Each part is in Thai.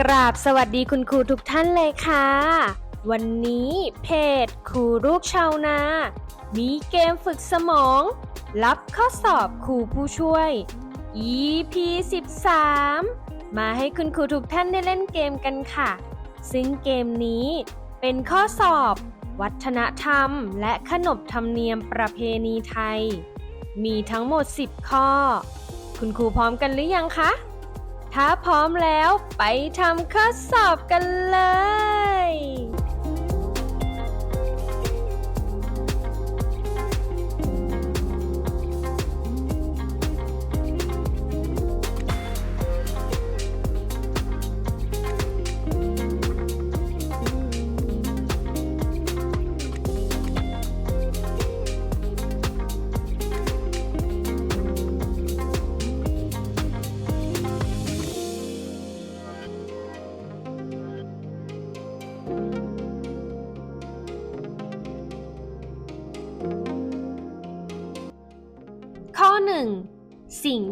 กราบสวัสดีคุณครูทุกท่านเลยค่ะ วันนี้เพจครูลูกชาวนา มีเกมฝึกสมอง รับข้อสอบครูผู้ช่วย EP 13 มาให้คุณครูทุกท่านได้เล่นเกมกันค่ะ ซึ่งเกมนี้เป็นข้อสอบ วัฒนธรรม และขนบธรรมเนียมประเพณีไทย มีทั้งหมด 10 ข้อ คุณครูพร้อมกันหรือยังคะ ถ้าพร้อมแล้วไปทำข้อสอบกันเลย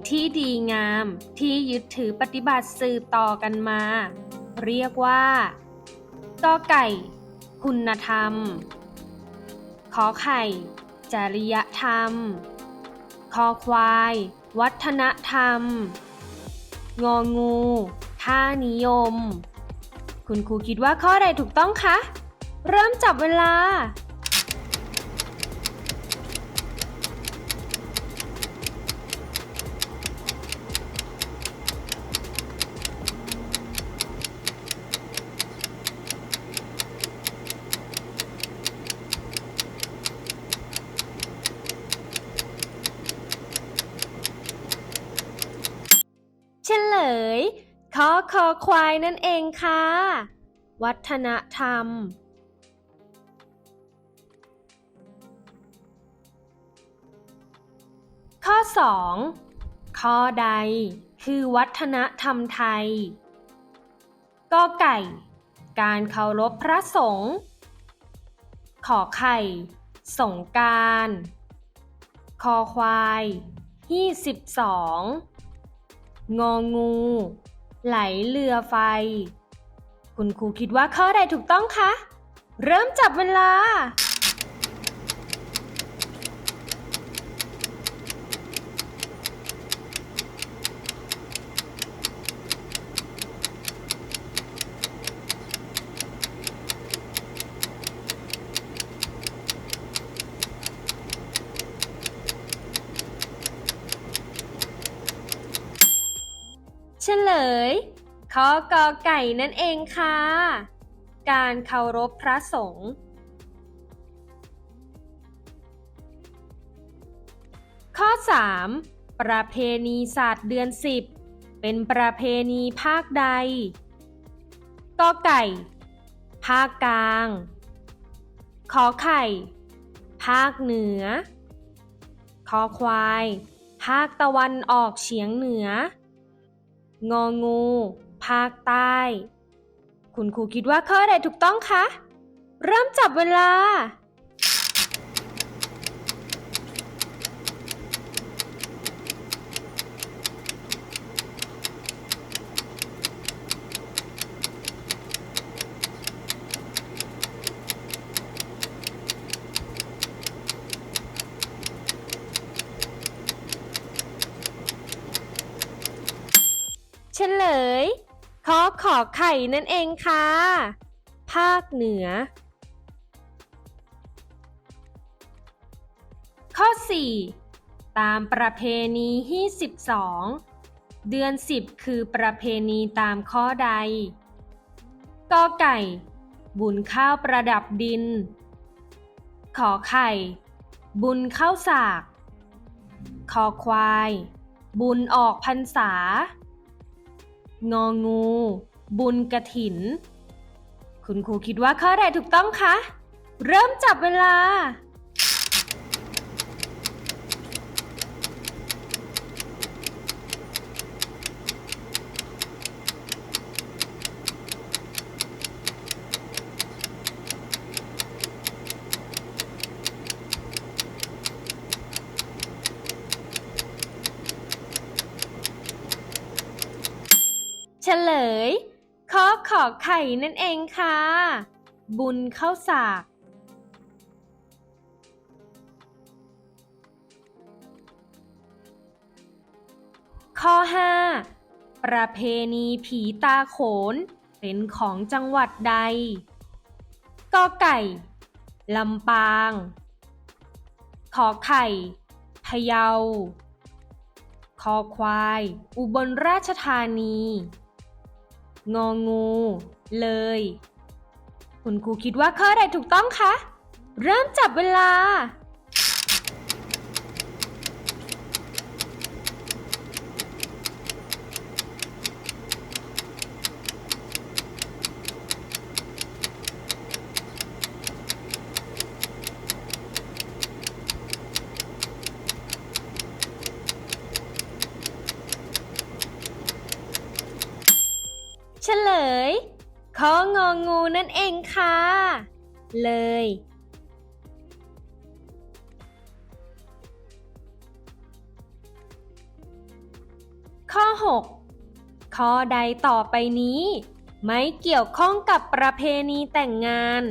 ที่ดีงามที่ยึดถือปฏิบัติสืบต่อกันมา เรียกว่ากอไก่ คุณธรรม ขอไข่ จริยธรรม คอควาย วัฒนธรรม งองูท่านิยม คุณครูคิดว่าข้อใดถูกต้องคะ เริ่มจับเวลา เฉลยขอ คอควายนั่นเองค่ะ วัฒนธรรม ข้อ 2 ข้อใดคือวัฒนธรรมไทยกอไก่ การเคารพพระสงฆ์ขอไข่ สงการคอควายยี่สิบสองงองู ไหลเรือไฟ คุณครูคิดว่าข้อใดถูกต้องคะ เริ่มจับเวลา ฉลยข้อกอไก่นั่นเองค่ะ การเคารพพระสงฆ์ข้อ 3. ประเพณีศาสตร์เดือน 10 เป็นประเพณีภาคใดกอไก่ ภาคกลาง ขอไข่ ภาคเหนือ คอควาย ภาคตะวันออกเฉียงเหนือ งองู ภาคใต้ คุณครูคิดว่าข้อใดถูกต้องคะ เริ่มจับเวลา เฉ ลยขอขอไข่นั่นเองค่ะ ภาคเหนือ ข้อ 4 ตามประเพณีที่12 เดือน 10 คือประเพณีตามข้อใดกอไก่ บุญข้าวประดับดิน ขอไข่ บุญข้าวสาก คอควาย บุญออกพรรษา งองู บุญกระถิน คุณครูคิดว่าข้อใดถูกต้องคะ เริ่มจับเวลา ฉลยขอขอไข่นั่นเองค่ะ บุญเข้าสาก ข้อ 5 ประเพณีผีตาโขน เป็นของจังหวัดใดกอไก่ ลำปาง ขอไข่ พะเยา คอควาย อุบลราชธานี งองู เลย คุณครูคิดว่าข้อใดถูกต้องคะ เริ่มจับเวลา ฉลยขององูนั่นเองค่ะ เลย ข้อ 6 ข้อใดต่อไปนี้ ไม่เกี่ยวข้องกับประเพณีแต่งงาน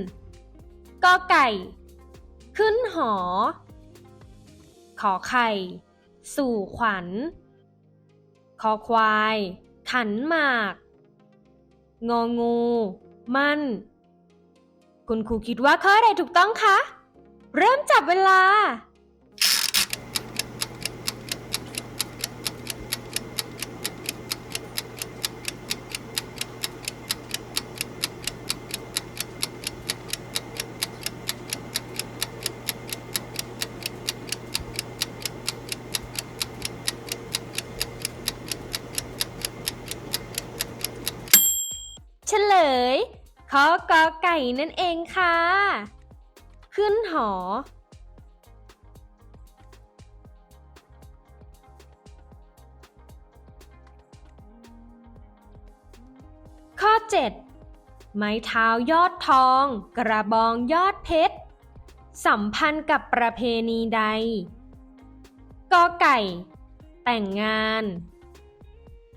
กอไก่ ขึ้นหอ ขอไข่ สู่ขวัญคอควาย ขันหมาก งองู มัน คุณครูคิดว่าข้อใดถูกต้องคะ เริ่มจับเวลา เฉลย ขอกอไก่ นั่นเองค่ะ ขึ้นหอ ข้อ 7 ไม้เท้ายอดทอง กระบองยอดเพชร สัมพันธ์กับประเพณีใดกอไก่ แต่งงาน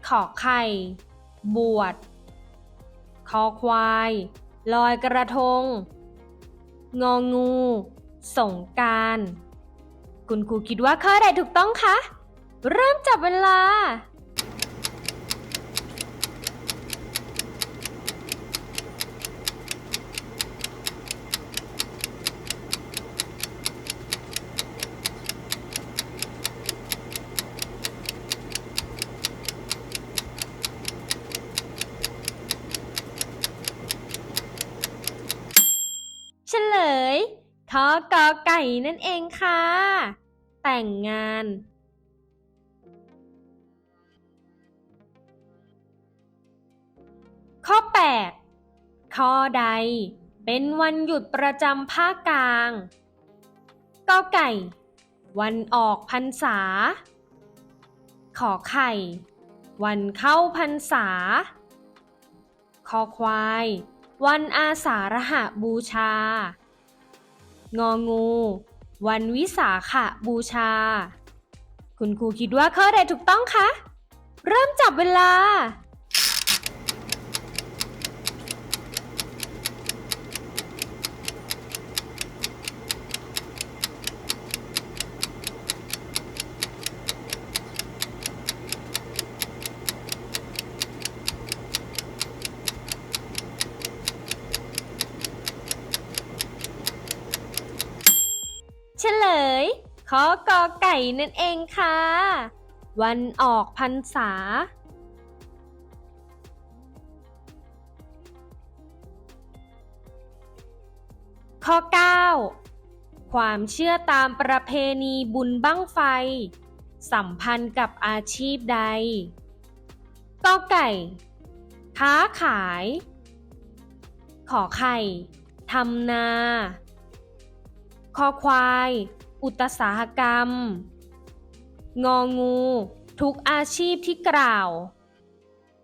ขอไข่ บวช คอควาย ลอยกระทง งองู สงการ คุณครูคิดว่าข้อใดถูกต้องคะ เริ่มจับเวลา เฉลย ขอกอไก่นั่นเองค่ะ แต่งงาน ข้อ 8 ข้อใด เป็นวันหยุดประจำภาคกลางกอไก่ วันออกพรรษา ขอไข่ วันเข้าพรรษา คอควาย วันอาสาฬหบูชา งองู วันวิสาขบูชา คุณครูคิดว่าข้อใดถูกต้องคะ เริ่มจับเวลา เฉลย ขอกอไก่ นั่นเองค่ะ วันออกพรรษา ข้อ 9 ความเชื่อตามประเพณีบุญบั้งไฟ สัมพันธ์กับอาชีพใดกอไก่ ค้าขาย ขอไข่ทำนา คอควาย อุตสาหกรรม งองู ทุกอาชีพที่กล่าว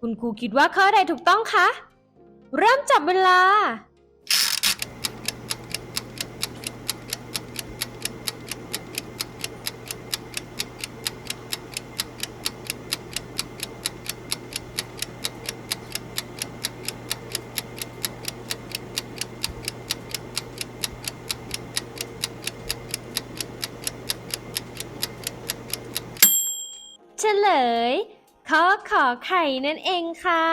คุณครูคิดว่าข้อใดถูกต้องคะ เริ่มจับเวลา เลยข้อขอ ไข่นั่นเองค่ะ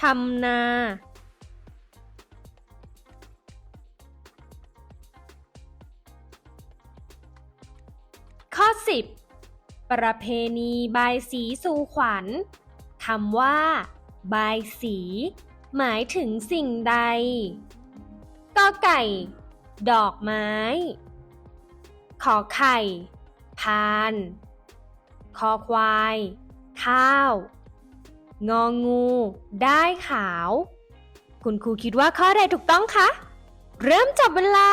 ทำนาข้อ 10 ประเพณีบายสีสู่ขวัญคำว่า บายสี หมายถึงสิ่งใดก็ไก่ ดอกไม้ ขอไข่ พาน คอควาย ข้าว งองู ได้ขาว คุณครูคิดว่าข้อใดถูกต้องคะ เริ่มจับเวลา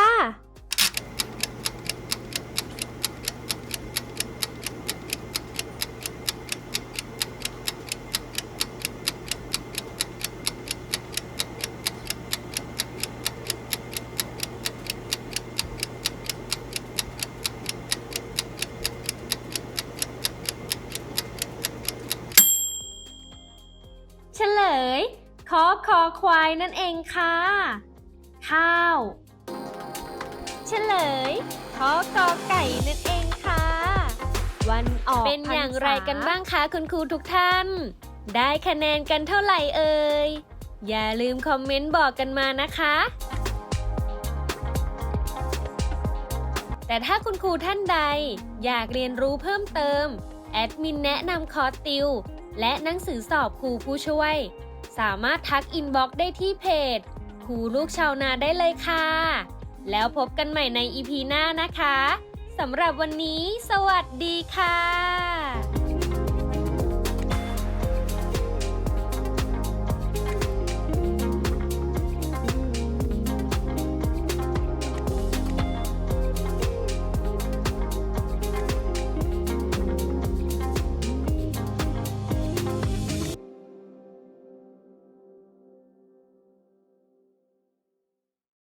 เฉลย ขอ คอควายนั่นเองค่ะ ข้าว เฉลยขอกอไก่นั่นเองค่ะ วันออกเป็นอย่างไรกันบ้างคะคุณครูทุกท่าน ได้คะแนนกันเท่าไหร่เอ่ย อย่าลืมคอมเมนต์บอกกันมานะคะแต่ถ้าคุณครูท่านใด อยากเรียนรู้เพิ่มเติม แอดมินแนะนำคอร์สติว และหนังสือสอบครูผู้ช่วย สามารถทักอินบ็อกซ์ได้ที่เพจครูลูกชาวนาได้เลยค่ะ แล้วพบกันใหม่ในอีพีหน้านะคะสำหรับวันนี้ สวัสดีค่ะ